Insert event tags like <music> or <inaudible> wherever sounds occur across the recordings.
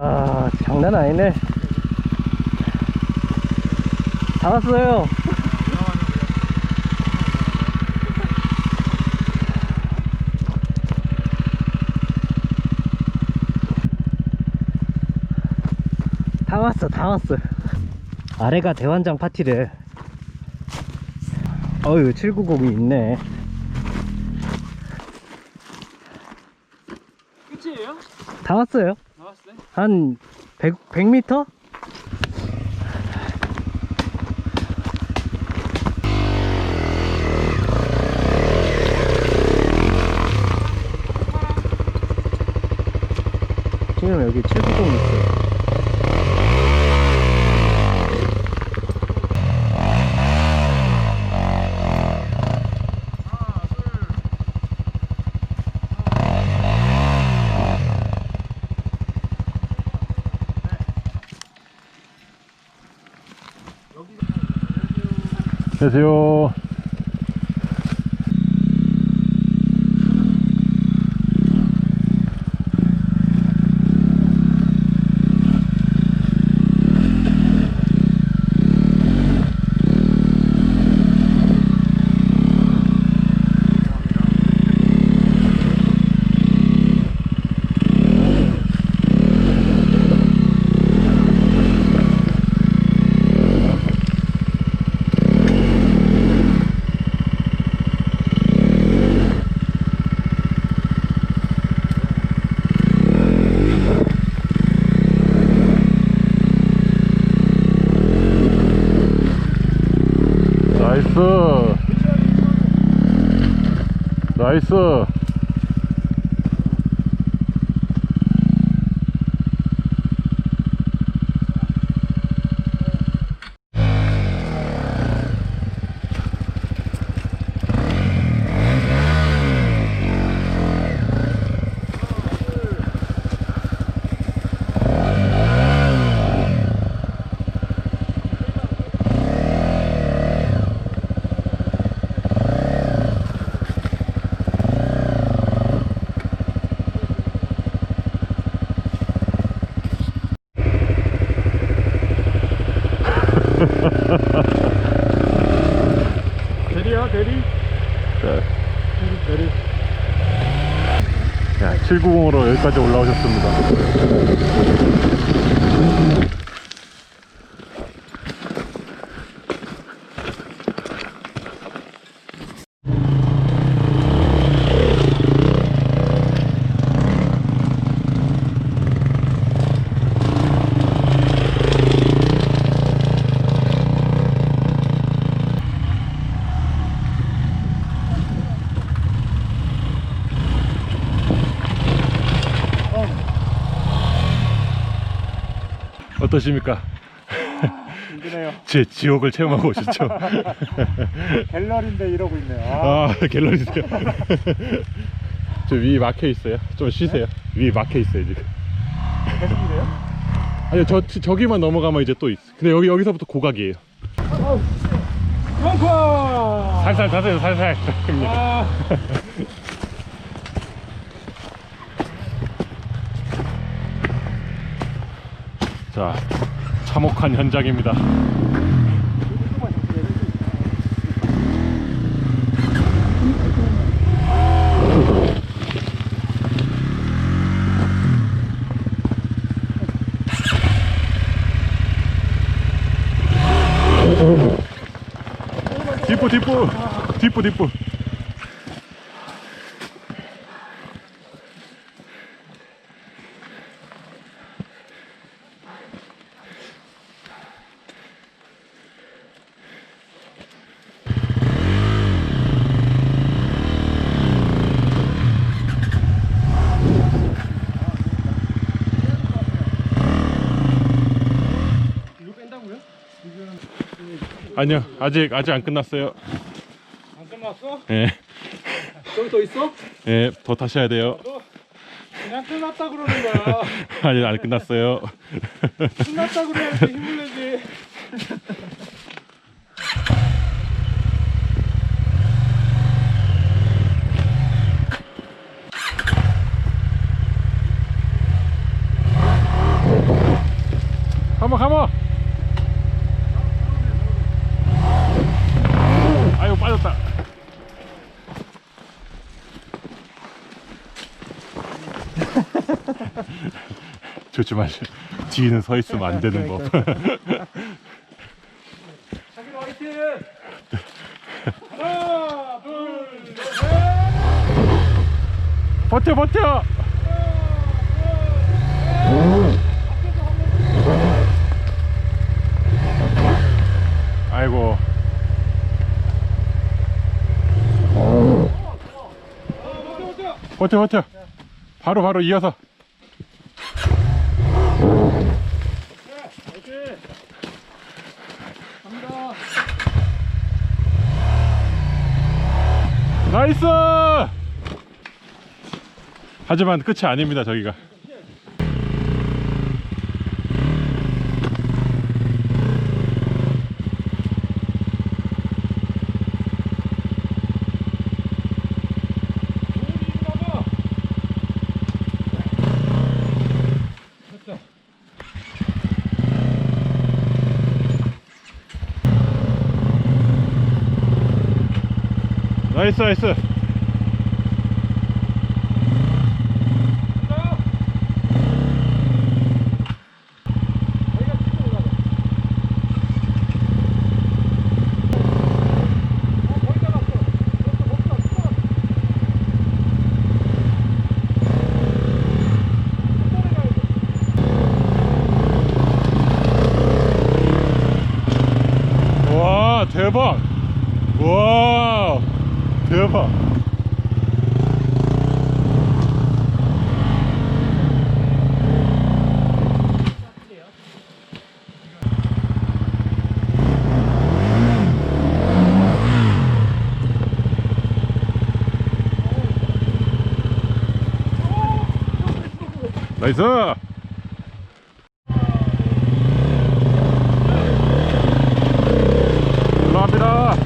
아 장난 아니네. 다 왔어요. 다 왔어 다 왔어. 아래가 대환장 파티래. 어유 790이 있네. 끝이에요? 다 왔어요? 한 100, 100m? 지금 여기 790 있어요. 안녕하세요. 나이스. 나이스. 여기까지 올라오셨습니다. 어떠십니까? 힘드네요 제 지옥을 체험하고 오셨죠? 갤러리인데 이러고 있네요 아, 아, 갤러리세요. 저위 막혀 있어요. 좀 쉬세요. 위 막혀 있어요, 지금. 계속 이래요? 아니, 저, 저기만 넘어가면 이제 또 있어. 근데 여기, 여기서부터 고각이에요. 펑커 살살 타세요, 살살. 아, 자, 참혹한 현장입니다. 뒷부, 뒷부, 뒷부, 뒷부. 아니요, 아직, 아직 안 끝났어요. 안 끝났어? 예, 저기 더 있어? 예, 더 타셔야 돼요. 그냥 끝났다 그러는 거야 <laughs> 아니, 안 끝났어요. 끝났다 그래야지 힘을 내지 가모 가모 아이고 빠졌다 조심하시 뒤에는 서 있으면 안 되는 법. 자기 화이팅! 하나, 둘, 셋! 버텨 버텨! 아이고. 버텨 버텨! 바로 바로 이어서 화이팅! 갑니다. 나이스! 하지만 끝이 아닙니다 저기가 좋은 일이나봐. 됐다. 나이스 나이스 자. 자기가 찍고 올라가. 어, 거의 다 갔어. 됐어, 거기다 찍어놨어. 끝 돼. 와 대박 와 대박 나이스 감사합니다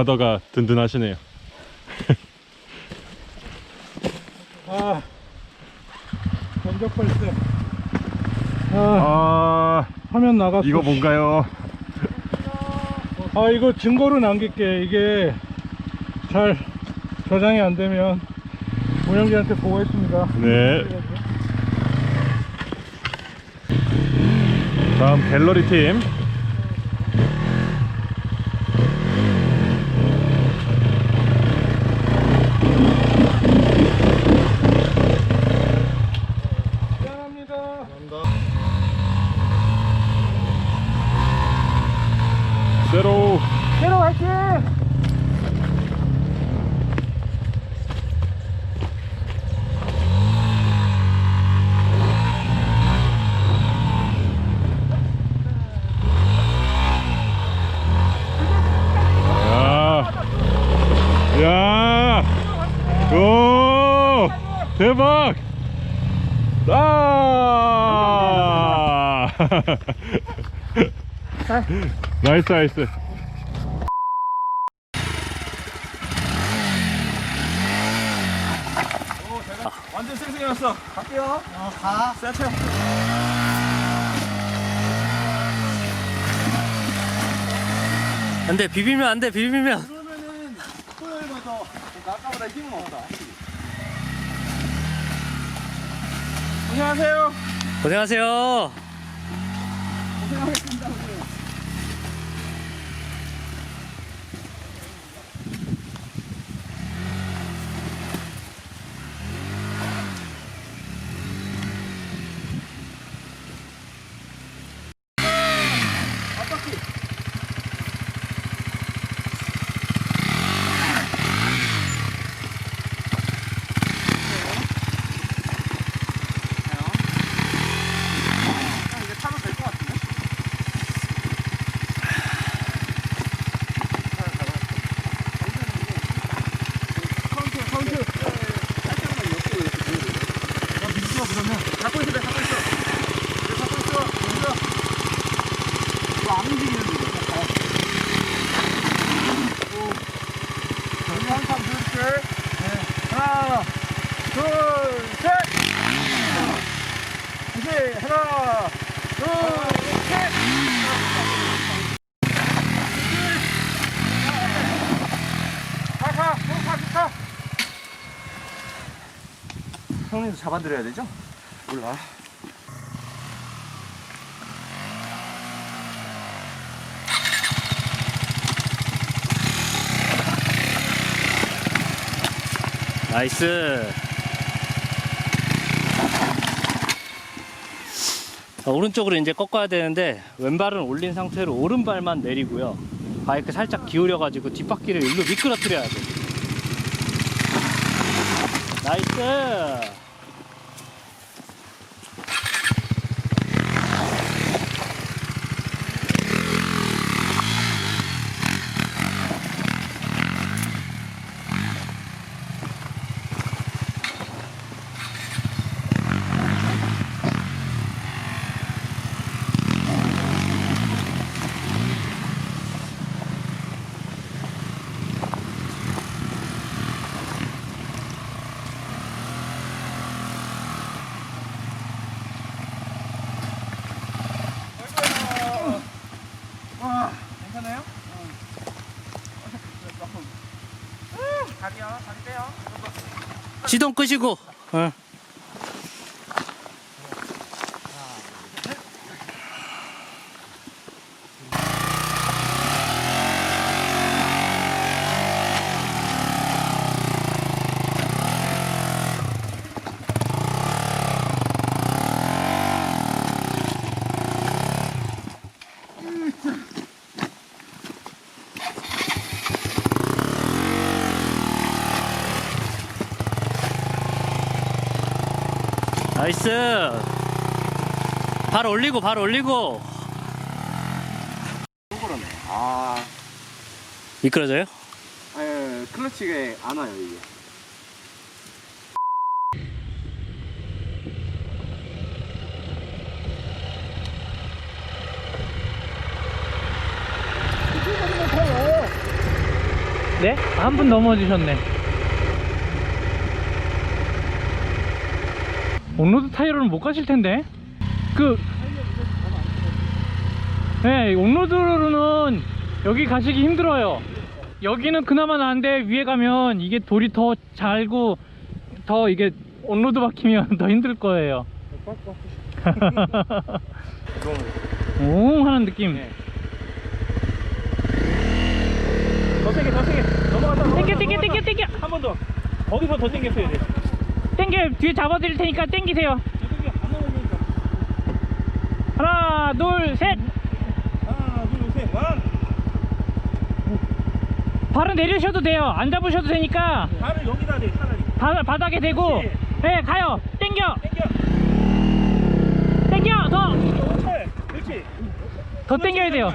브라더가 든든하시네요 <laughs> 아, 전적 발생. 아, 아 화면 나갔어. 이거 뭔가요 아, 이거 증거로 남길게. 이게 잘 저장이 안 되면 운영진한테 보고했습니다. 네 다음 갤러리 팀 미안합니다. 세로 새로 화이팅! 야, 야, 오, 대박! 아! <laughs> 나이스, 나이스. 완전 왔어. 갈게요. 어, 가. 세트. 안돼 비비면 안돼 비비면 그러면은 토요일부터 아까보다 힘은 없다. 안녕하세요. 고생하세요 고생하셨습니다. 이제 타도 될 것 같은데? 카운트, 카운트. 살짝만 옆으로 이렇게 보여줘. 야, 민수가 그러면. 잡고 있어, 잡고 있어. 그래, 잡고 있어. 민수야. 이거 안 움직이는데, 이거. 다. 오. 자, 카운트 한번 보여줄게. 네. 하나, 둘, 셋. 다시 하나, 둘, 셋. 가, 가, 가, 가, 가. 형님도 잡아드려야 되죠? 몰라. 나이스. 자, 오른쪽으로 이제 꺾어야 되는데 왼발은 올린 상태로 오른발만 내리고요. 바이크 살짝 기울여가지고 뒷바퀴를 일로 미끄러뜨려야 돼. 나이스. 시동 끄시고. 어. 나이스. 발 올리고 발 올리고. 그러네. 아, 미끄러져요? 예, 클러치가 안 와요, 이게. 네? 한 분 넘어지셨네. 온로드 타이어로는 못 가실 텐데. 그, 네, 온로드로는 여기 가시기 힘들어요. 여기는 그나마 나은데 위에 가면 이게 돌이 더 잘고 더 이게 온로드 박히면 <laughs> 더 힘들 거예요. <laughs> 오 하는 느낌. 더 세게 더 세게 넘어갔다 땡겨 땡겨 땡겨 땡겨 한 번 더 거기서 더 당겼어야 돼 땡겨 뒤에 잡아드릴 테니까 땡기세요. 이게 안 넘어지니까 하나 둘 셋. 하나 둘셋완 발은 내리셔도 돼요. 안 잡으셔도 되니까. 발을 여기다 대 차라리. 바, 바닥에 대고. 그렇지. 네 가요. 땡겨. 당겨. 땡겨. 더. 더 그렇지. 땡겨야 돼요.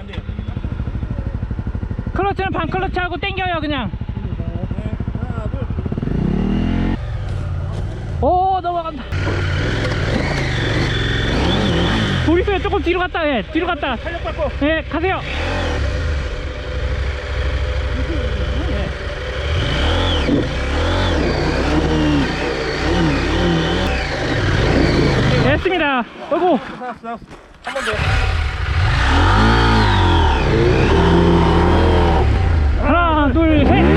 클러치는 반 클러치 하고 땡겨요 그냥. 네, 하나 둘 오 넘어간다. 돌 있어요. 조금 뒤로 갔다 예 뒤로 갔다. 탄력 받고 예 가세요. 됐습니다. 어구. 한번 더 하나, 둘, 셋.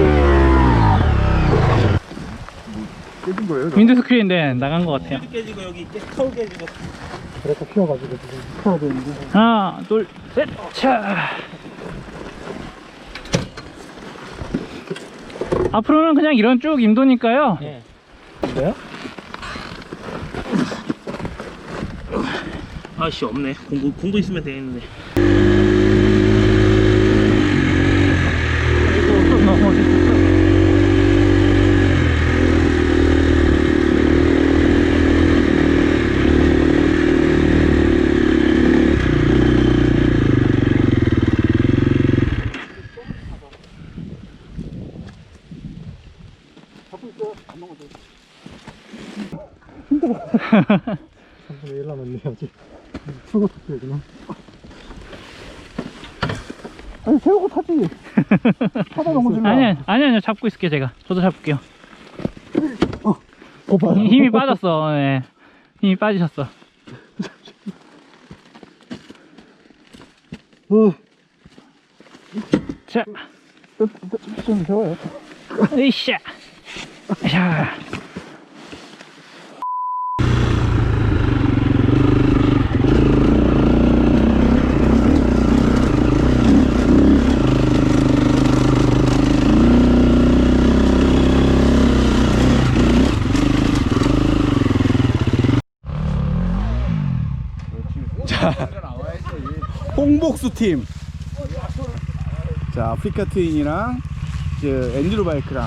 깨진 거예요? 윈드 스크린인데 나간 것 같아요. 깨지고 여기 깨- 털 깨지고 하나, 둘, 셋. 차. 앞으로는 그냥 이런 쭉 임도니까요. 네. 아씨 없네 공구 공구 있으면 되겠는데 아이고, 또 넘어졌어. 아니, 세우고 타지. <laughs> 타다 넘어질라. 아니야, 아니야, 아니야. 잡고 있을게요, 제가. 저도 잡을게요. 힘- 힘이 빠졌어. 예. 힘이 빠지셨어. 자, 좀 세워요. 으쌰. 자. 홍복수 팀. 자, 아프리카 트윈이랑 저 엔드로 바이크랑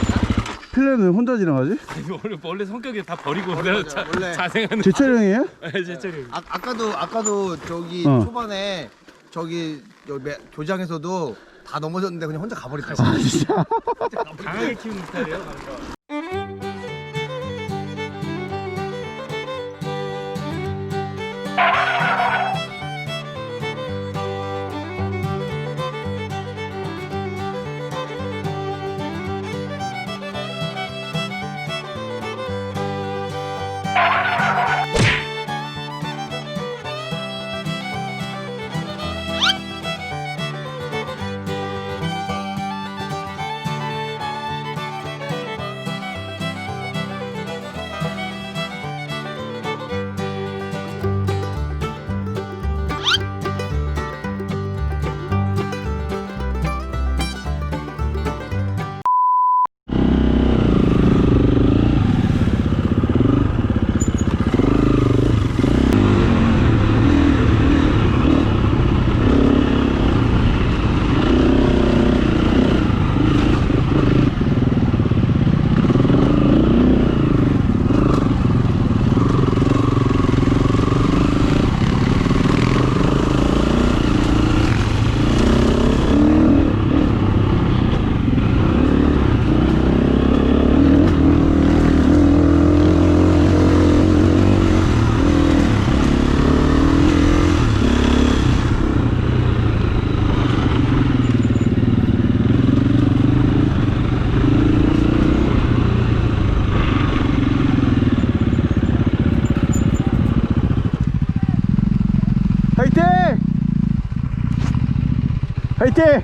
필레는 혼자 지나가지? <laughs> 원래 원래 성격이 다 버리고 내가 자, 원래. 자생하는 제 차량이에요? 제 차례. 아, 아까도 아까도 저기 어. 초반에 저기 여기 매- 교장에서도 다 넘어졌는데 그냥 혼자 가버렸다고. 아, 진짜? 강하게 키우는 스타일이에요. 화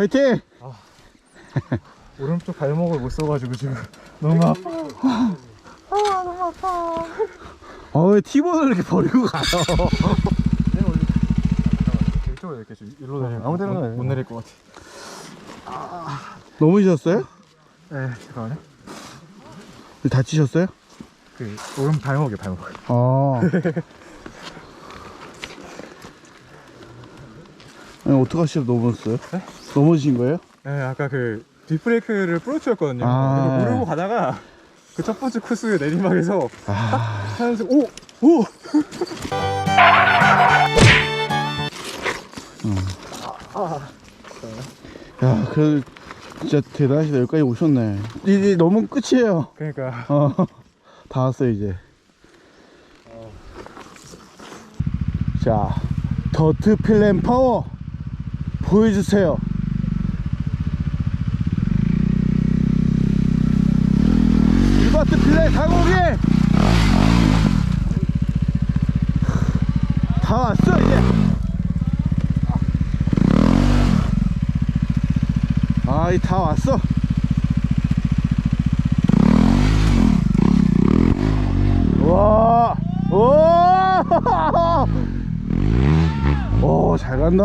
화이팅! 오른쪽 발목을 못 써가지고 지금 너무 아파. 어, 왜 티본을 이렇게 버리고 가요? 이쪽으로 이렇게 좀 일로 내리면 아무 데나 못 내릴 것 같아. 넘어지셨어요? 네, 잠깐만요. 다치셨어요? 그 오른 발목이 발목. 아. <laughs> 아니, 어떡하시다 넘어졌어요? 넘어지신 거예요? 네, 아까 그 뒷브레이크를 부러뜨렸거든요. 아. 모르고 가다가 그 첫 번째 코스 내리막에서 아. 하면서 오! 오! 야, 그 진짜 대단하시다. 여기까지 오셨네. 이제 너무 끝이에요. 그러니까 어, 다 왔어요, 이제. 자, 더트 필름 파워 보여주세요. 일바트 필름 가공기! 다 왔어, 이제. 아이, 다 왔어. 와, 오, <laughs> 오, 잘 간다.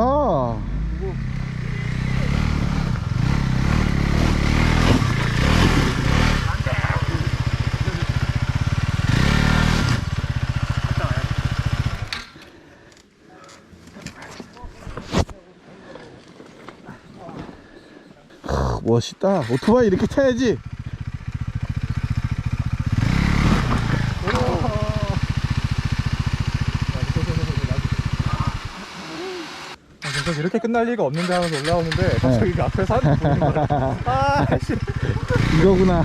크, 멋있다. 오토바이 이렇게 타야지. 아, 이렇게 끝날 리가 없는데 하면서 올라오는데 갑자기 그 앞에 사람 보는 거야. 아, 씨. 이거구나.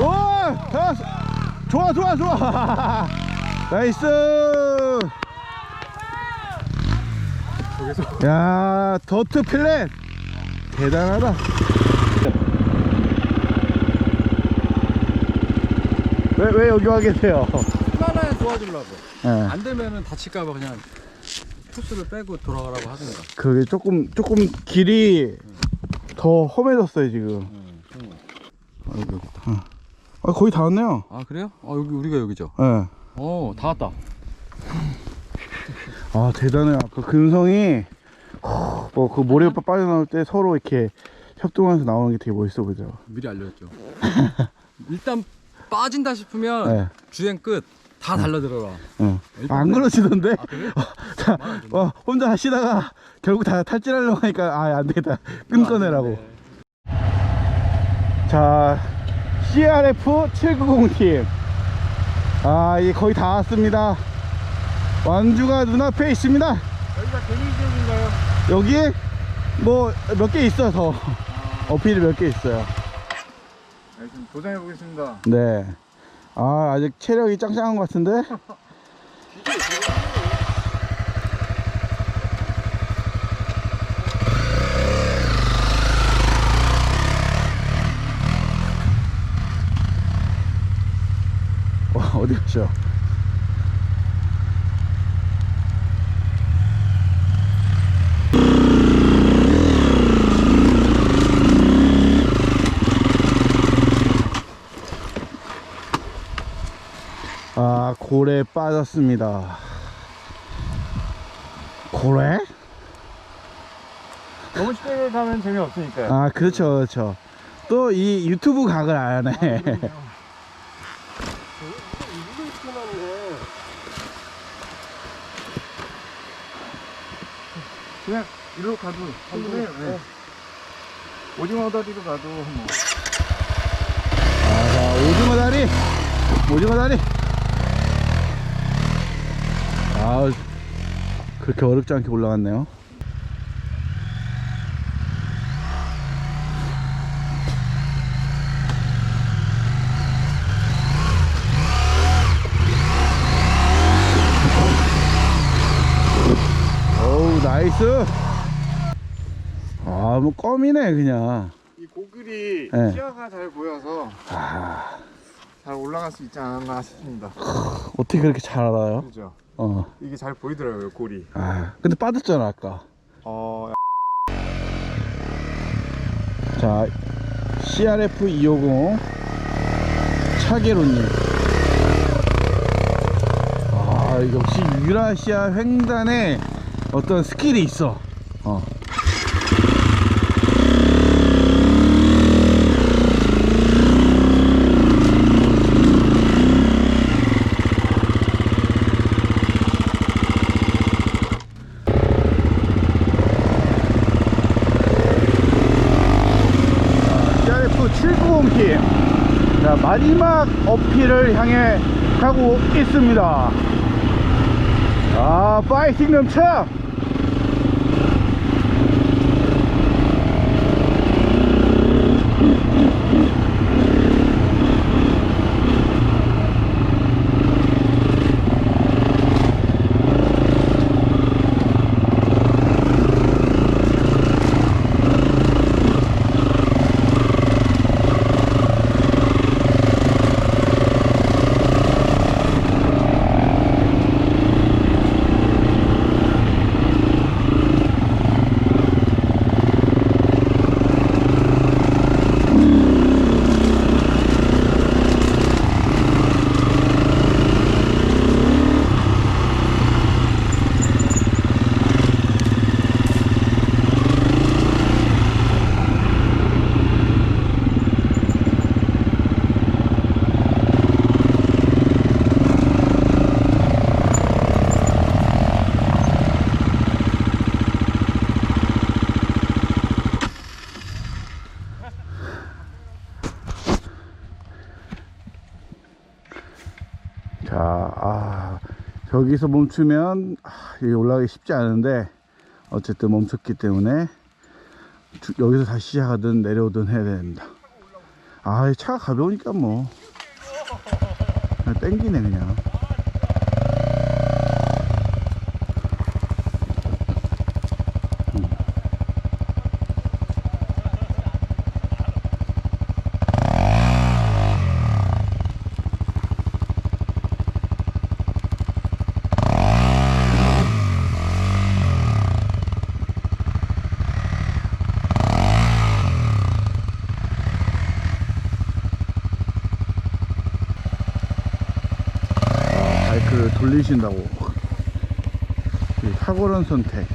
오! 야, 좋아, 좋아, 좋아. 나이스. 야, 더트 필렛 대단하다. 왜, 왜 여기 와 계세요? 하나에 도와주려고. 예, 안 되면은 다칠까봐 그냥 코스를 빼고 돌아가라고 하든가. 그게 조금, 조금 길이 더 험해졌어요, 지금. 아이고, 어. 아, 거의 다 왔네요. 아 그래요? 아 여기 우리가 여기죠. 예. 어다 왔다. 아, 대단해요. 아까 근성이, 뭐, 그 모래 빠져나올 때 서로 이렇게 협동하면서 나오는 게 되게 멋있어 보죠. 미리 알려줬죠. <laughs> 일단 빠진다 싶으면 예. 주행 끝. 다 달려들어라. 응. 안 그러시던데? 아 그래? 자, 어, 혼자 하시다가 결국 다 탈진하려고 하니까 아, 안 되겠다. 끊어내라고. 자, CRF 790팀. 아, 이제 거의 다 왔습니다. 완주가 눈앞에 있습니다. 여기가 개미 지역인가요? 여기 뭐몇 개 있어, 더. 어필이 몇 개 있어요. 네, 좀 도전해 보겠습니다. 네. 아, 아직 체력이 짱짱한 것 같은데? <laughs> 어, 어디 가셔? 아, 고래 빠졌습니다. 고래? 너무 쉽게 가면 재미없으니까요. 아, 그렇죠, 그렇죠. 또 이 유튜브 각을 안 해. 그냥 이리로 가도 충분해요. 네. 오징어 다리로 가도 뭐. 아, 자, 오징어 다리! 오징어 다리! 아, 그렇게 어렵지 않게 올라갔네요. 어우, 나이스! 아, 뭐, 껌이네, 그냥. 이 고글이 네. 시야가 잘 보여서 아, 잘 올라갈 수 있지 않았나 싶습니다. 어떻게 그렇게 잘 알아요? 그죠? 어. 이게 잘 보이더라고요 골이. 아, 근데 빠졌잖아 아까. 어 자, CRF 250 차계로님. 아, 역시 유라시아 횡단에 어떤 스킬이 있어. 어. CRF 790P. 자, 마지막 어필을 향해 가고 있습니다. 아, 파이팅 넘쳐! 저기서 멈추면 아, 올라가기 쉽지 않은데 어쨌든 멈췄기 때문에 주- 여기서 다시 시작하든 내려오든 해야 됩니다. 아, 이 차가 가벼우니까 뭐 땡기네 그냥. 선택